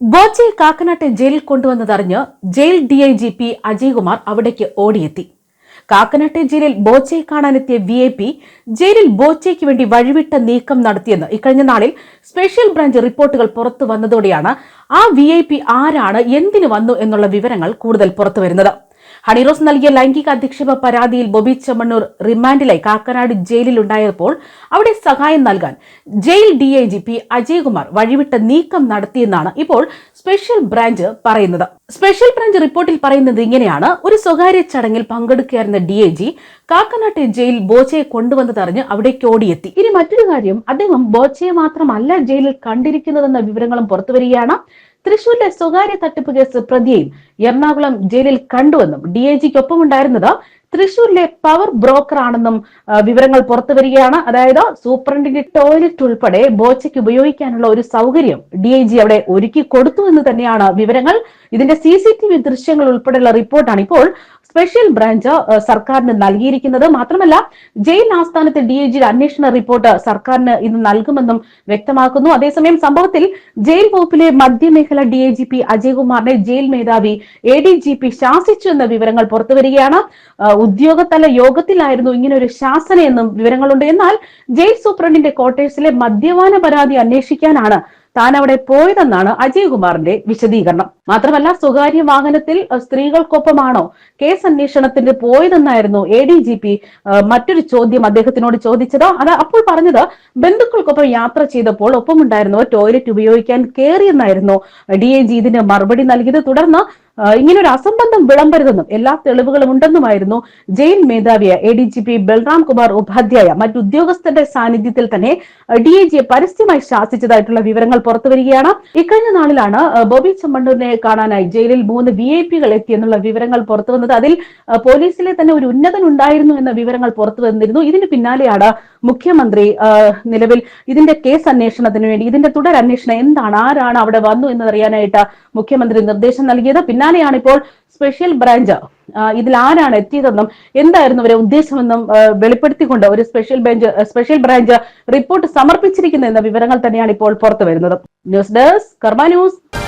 ബോച്ചയെ കാക്കനാട്ടെ ജയിലിൽ കൊണ്ടുവന്നതറിഞ്ഞ് jail D I G P Ajaykumar അവിടേക്ക് ഓടിയെത്തി. കാക്കനാട്ടെ ജയിലിൽ ബോച്ചയെ കാണാനെത്തിയ വി ഐ പി ജയിലിൽ ബോച്ചയ്ക്ക് വേണ്ടി വഴിവിട്ട നീക്കം നടത്തിയെന്ന് ഇക്കഴിഞ്ഞ നാളിൽ സ്പെഷ്യൽ ബ്രാഞ്ച് റിപ്പോർട്ടുകൾ പുറത്തു വന്നതോടെയാണ് ആ വി ഐ പി ആരാണ് എന്തിനു വന്നു എന്നുള്ള വിവരങ്ങൾ കൂടുതൽ പുറത്തുവരുന്നത് ഹണിറോസ് നൽകിയ ലൈംഗിക അധിക്ഷേപ പരാതിയിൽ ബൊബി ചെമ്മണ്ണൂർ റിമാൻഡിലായി കാക്കനാട് ജയിലിലുണ്ടായപ്പോൾ അവിടെ സഹായം നൽകാൻ jail D I G P Ajaykumar വഴിവിട്ട നീക്കം നടത്തിയെന്നാണ് ഇപ്പോൾ സ്പെഷ്യൽ ബ്രാഞ്ച് പറയുന്നത്. സ്പെഷ്യൽ ബ്രാഞ്ച് റിപ്പോർട്ടിൽ പറയുന്നത് ഇങ്ങനെയാണ്. ഒരു സ്വകാര്യ ചടങ്ങിൽ പങ്കെടുക്കുകയായിരുന്ന ഡി ഐ ജി കാക്കനാട്ടെ ജയിൽ ബോച്ചയെ കൊണ്ടുവന്നതറിഞ്ഞ് അവിടേക്ക് ഓടിയെത്തി. ഇനി മറ്റൊരു കാര്യം അദ്ദേഹം ബോച്ചയെ മാത്രമല്ല ജയിലിൽ കണ്ടിരിക്കുന്നതെന്ന വിവരങ്ങളും പുറത്തുവരികയാണ്. തൃശൂരിലെ സ്വകാര്യ തട്ടിപ്പ് കേസ് പ്രതിയെയും എറണാകുളം ജയിലിൽ കണ്ടുവെന്നും ഡി ഐ ജിക്കൊപ്പം ഉണ്ടായിരുന്നത് തൃശൂരിലെ പവർ ബ്രോക്കർ ആണെന്നും വിവരങ്ങൾ പുറത്തു വരികയാണ്. അതായത് സൂപ്രണ്ടിന്റെ ടോയ്ലറ്റ് ഉൾപ്പെടെ ബോച്ചയ്ക്ക് ഉപയോഗിക്കാനുള്ള ഒരു സൗകര്യം ഡി ഐ ജി അവിടെ ഒരുക്കി കൊടുത്തു എന്ന് തന്നെയാണ് വിവരങ്ങൾ. ഇതിന്റെ സി സി ടി വി ദൃശ്യങ്ങൾ ഉൾപ്പെടെയുള്ള റിപ്പോർട്ടാണ് ഇപ്പോൾ സ്പെഷ്യൽ ബ്രാഞ്ച് സർക്കാരിന് നൽകിയിരിക്കുന്നത്. മാത്രമല്ല ജയിൽ ആസ്ഥാനത്തെ ഡി ഐ ജിയുടെ അന്വേഷണ റിപ്പോർട്ട് സർക്കാരിന് ഇന്ന് നൽകുമെന്നും വ്യക്തമാക്കുന്നു. അതേസമയം സംഭവത്തിൽ ജയിൽ വകുപ്പിലെ മധ്യമേഖല ഡി ഐ ജി പി അജയ്കുമാറിനെ ജയിൽ മേധാവി എ ഡി ജി പി ശാസിച്ചു എന്ന വിവരങ്ങൾ പുറത്തുവരികയാണ്. ഉദ്യോഗതല യോഗത്തിലായിരുന്നു ഇങ്ങനെ ഒരു ശാസന എന്നും വിവരങ്ങളുണ്ട്. എന്നാൽ ജയിൽ സൂപ്രണ്ടിന്റെ ക്വാർട്ടേഴ്സിലെ മദ്യപാന പരാതി അന്വേഷിക്കാനാണ് താൻ അവിടെ പോയതെന്നാണ് അജയ് കുമാറിന്റെ വിശദീകരണം. മാത്രമല്ല സ്വകാര്യ വാഹനത്തിൽ സ്ത്രീകൾക്കൊപ്പമാണോ കേസ് അന്വേഷണത്തിന് പോയതെന്നായിരുന്നു എ ഡി ജി പി മറ്റൊരു ചോദ്യം അദ്ദേഹത്തിനോട് ചോദിച്ചത്. അത് അപ്പോൾ പറഞ്ഞത് ബന്ധുക്കൾക്കൊപ്പം യാത്ര ചെയ്തപ്പോൾ ഒപ്പമുണ്ടായിരുന്നു ടോയ്ലറ്റ് ഉപയോഗിക്കാൻ കയറിയെന്നായിരുന്നു ഡി ഐ ജി ഇതിന് മറുപടി നൽകിയത്. തുടർന്ന് ഇങ്ങനെ ഒരു അസംബന്ധം വിളമ്പരുതെന്നും എല്ലാ തെളിവുകളും ഉണ്ടെന്നുമായിരുന്നു jail മേധാവിയ A D G P Balram Kumar Upadhyay. മറ്റുദ്യോഗസ്ഥരുടെ സാന്നിധ്യത്തിൽ തന്നെ ഡി ഐ ജിയെ പരസ്യമായി ശാസിച്ചതായിട്ടുള്ള വിവരങ്ങൾ പുറത്തുവരികയാണ്. ഇക്കഴിഞ്ഞ നാളിലാണ് ബോബി ചെമ്മണ്ണൂരിനെ കാണാനായി ജയിലിൽ മൂന്ന് വി ഐ പികൾ എത്തിയെന്നുള്ള വിവരങ്ങൾ പുറത്തു വന്നത് അതിൽ പോലീസിലെ തന്നെ ഒരു ഉന്നതൻ ഉണ്ടായിരുന്നു എന്ന വിവരങ്ങൾ പുറത്തു വന്നിരുന്നു ഇതിന് പിന്നാലെയാണ് മുഖ്യമന്ത്രി നിലവിൽ ഇതിന്റെ കേസ് അന്വേഷണത്തിന് വേണ്ടി ഇതിന്റെ തുടർ അന്വേഷണം എന്താണ്? ആരാണ് അവിടെ വന്നു എന്നറിയാനായിട്ട് മുഖ്യമന്ത്രി നിർദ്ദേശം നൽകിയത്? പിന്നാലെയാണ് ഇപ്പോൾ സ്പെഷ്യൽ ബ്രാഞ്ച്. ഇതിൽ ആരാണ് എത്തിയതെന്നും എന്തായിരുന്നു അവരെ ഉദ്ദേശമെന്നും വെളിപ്പെടുത്തിക്കൊണ്ട് ഒരു special bench special branch report സമർപ്പിച്ചിരിക്കുന്ന എന്ന വിവരങ്ങൾ തന്നെയാണ് ഇപ്പോൾ പുറത്തു വരുന്നത് ന്യൂസ് ഡെസ്ക് കർമ്മ ന്യൂസ്.